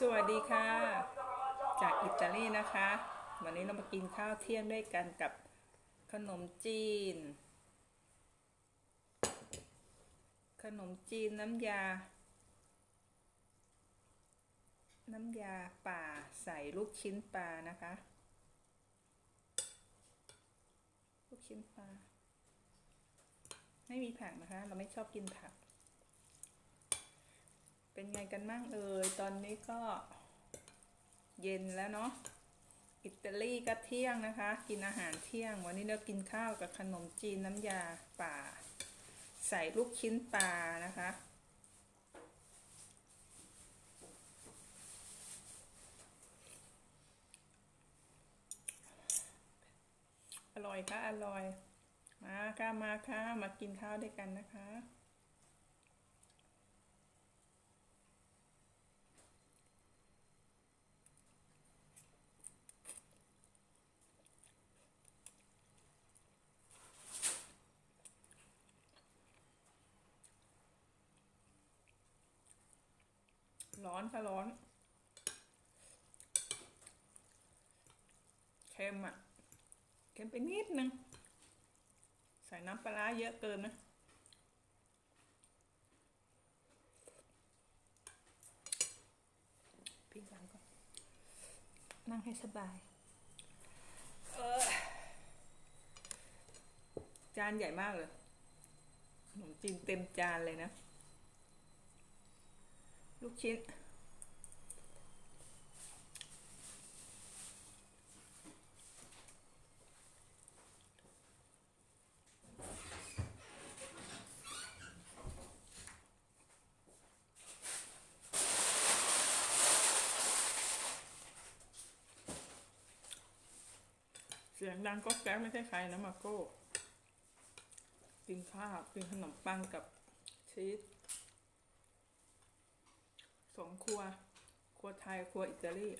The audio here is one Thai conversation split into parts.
สวัสดีค่ะ จากอิตาลีนะคะ วันนี้เรามากินข้าวเที่ยงด้วยกันกับขนมจีน ขนมจีนน้ำยา น้ำยาป่าใส่ลูกชิ้นปลานะคะ ลูกชิ้นปลาไม่มีผักนะคะ เราไม่ชอบกินผัก เป็นไงกันบ้างเอ่ยตอนนี้ก็เย็นแล้วเนาะอิตาลีก็เที่ยงนะคะ กินอาหารเที่ยง วันนี้เรากินข้าวกับขนมจีนน้ำยาป่า ใส่ลูกชิ้นปลานะคะ อร่อยค่ะอร่อย มาค่ะมาค่ะมากินข้าวด้วยกันนะคะ ร้อนค่ะร้อนเค็มอะเค็มไปนิดนึง ใส่น้ำปลาเยอะเกินนะพี่สามก่อนนั่งให้สบาย เออ จานใหญ่มากเลยขนมจีนเต็มจานเลยนะ ลูกชิ้น เสียงดังก็แก๊กไม่ใช่ใครนะมาโก้กินข้าวกินขนมปังกับชีส สองครัว ครัวไทย ครัวอิตาลี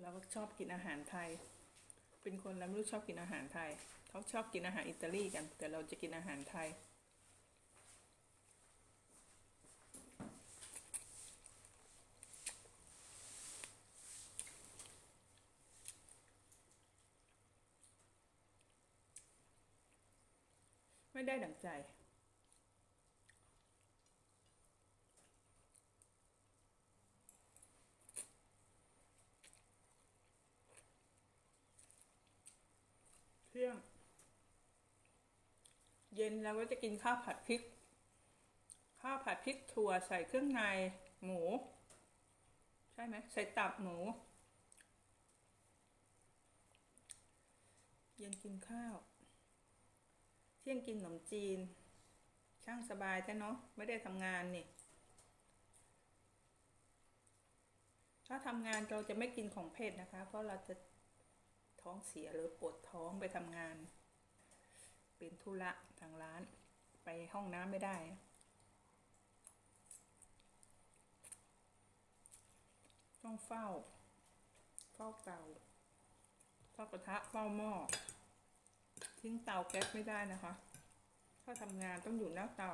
เราก็ชอบกินอาหารไทย เป็นคนแล้วไม่รู้ชอบกินอาหารไทย เขาชอบกินอาหารอิตาลีกัน แต่เราจะกินอาหารไทย ไม่ได้ดังใจ เย็นเราก็จะกินข้าวผัดพริก ข้าวผัดพริกถั่วใส่เครื่องในหมู ใช่ไหมใส่ตับหมู เย็นกินข้าว เที่ยงกินขนมจีน ช่างสบายแท้เนาะไม่ได้ทำงานนี่ถ้าทำงานเราจะไม่กินของเผ็ดนะคะ เพราะเราจะท้องเสียหรือปวดท้องไปทำงาน เป็นธุระทางร้าน ไปห้องน้ำไม่ได้ ต้องเฝ้า เฝ้าเตาเฝ้ากระทะเฝ้าหม้อทิ้งเตาแก๊สไม่ได้นะคะ ถ้าทำงานต้องอยู่หน้าเตา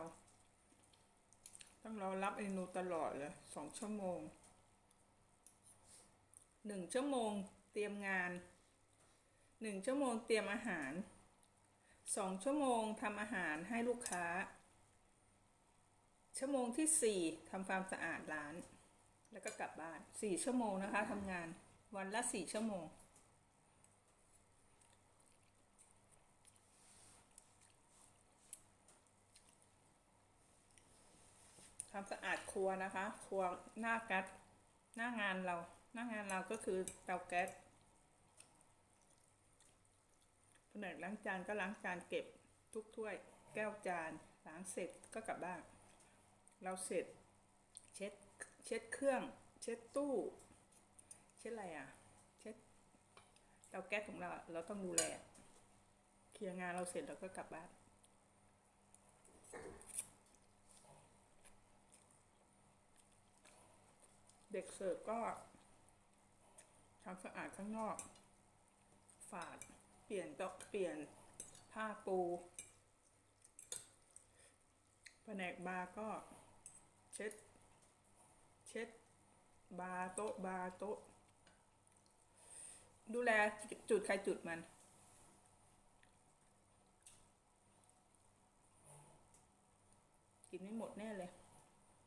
ต้องรอรับเมนูตลอดเลยสองชั่วโมงหนึ่งชั่วโมงเตรียมงานหนึ่งชั่วโมงเตรียมอาหาร สองชั่วโมงทำอาหารให้ลูกค้า ชั่วโมงที่สี่ทำความสะอาดร้าน แล้วก็กลับบ้านสี่ชั่วโมงนะคะทำงานวันละสี่ชั่วโมง ทำสะอาดครัวนะคะ ครัวหน้าก๊สหน้างานเรา หน้างานเราก็คือเตาแก๊ส แผนกล้างจานก็ล้างจานเก็บทุกถ้วย แก้วจานล้างเสร็จก็กลับบ้านเราเสร็จ เช็ดเช็ดเครื่อง เช็ดตู้ เช็ดอะไรอะ เช็ดเตาแก๊สของเราเราต้องดูแลเคลียร์งานเราเสร็จเราก็กลับบ้านเด็กเสิร์ฟก็ทำสะอาดข้างนอก ฝาด ปลี่ยนโต๊ะเปลี่ยนผ้าปูแผนกบาร์ก็เช็ด เช็ด บาร์โต๊ะบาร์โต๊ะ ดูแลจุดใครจุดมัน กินไม่หมดแน่เลย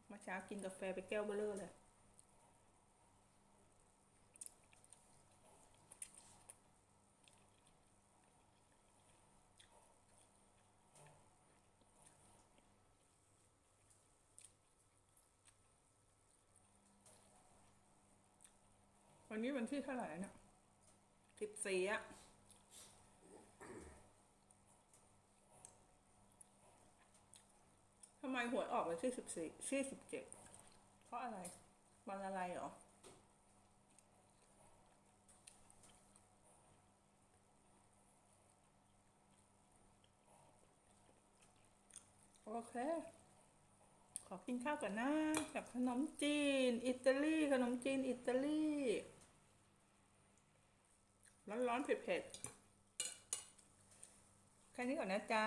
เมื่อเช้ากินกาแฟไปแก้วเบลเลอร์เลย วันนี้วันที่เท่าไหร่เนี่ยสิบสี่อะทำไมหวยออกวันที่สิบสี่ที่สิบเจ็ดเพราะอะไรวันอะไรเหรอโอเค ขอกินข้าวก่อนนะกับขนมจีน อิตาลี ขนมจีน อิตาลี ร้อนๆเผ็ดๆแค่นี้ก่อนนะจ๊ะ